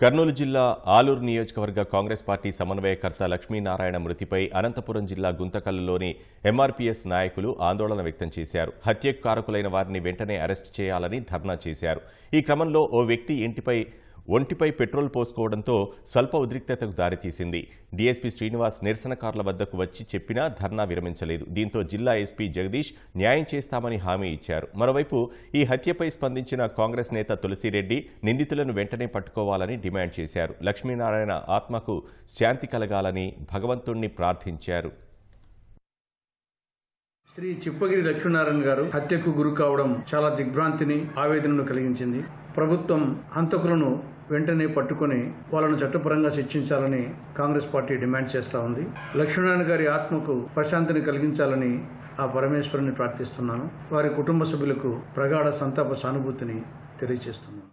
కర్నూలు జిల్లా ఆలూరు నియోజకవర్గ కాంగ్రెస్ పార్టీ సమన్వయకర్త లక్ష్మీనారాయణ మృతిపై అనంతపురం జిల్లా గుంతకల్లులోని ఎంఆర్పీఎస్ నాయకులు ఆందోళన వ్యక్తం చేశారు. హత్యకు కారకులైన వారిని వెంటనే అరెస్టు చేయాలని ధర్నా చేశారు. ఈ క్రమంలో ఓ వ్యక్తి ఇంటిపై ఒంటిపై పెట్రోల్ పోసుకోవడంతో స్వల్ప ఉద్రిక్తతకు దారితీసింది. డీఎస్పీ శ్రీనివాస్ నిరసనకారుల వద్దకు వచ్చి చెప్పినా ధర్నా విరమించలేదు. దీంతో జిల్లా ఎస్పీ జగదీష్ న్యాయం చేస్తామని హామీ ఇచ్చారు. మరోవైపు ఈ హత్యపై స్పందించిన కాంగ్రెస్ నేత తులసిరెడ్డి నిందితులను వెంటనే పట్టుకోవాలని డిమాండ్ చేశారు. లక్ష్మీనారాయణ ఆత్మకు శాంతి కలగాలని భగవంతుణ్ణి ప్రార్థించారు. శ్రీ చిప్పగిరి లక్ష్మీనారాయణ గారు హత్యకు గురి కావడం చాలా దిగ్భ్రాంతిని ఆవేదనను కలిగించింది. ప్రభుత్వం హంతకులను వెంటనే పట్టుకొని వాళ్ళను చట్టపరంగా శిక్షించాలని కాంగ్రెస్ పార్టీ డిమాండ్ చేస్తా ఉంది. లక్ష్మీనారాయణ గారి ఆత్మకు ప్రశాంతిని కలిగించాలని ఆ పరమేశ్వరుని ప్రార్థిస్తున్నాను. వారి కుటుంబ సభ్యులకు ప్రగాఢ సంతాప సానుభూతిని తెలియజేస్తున్నాను.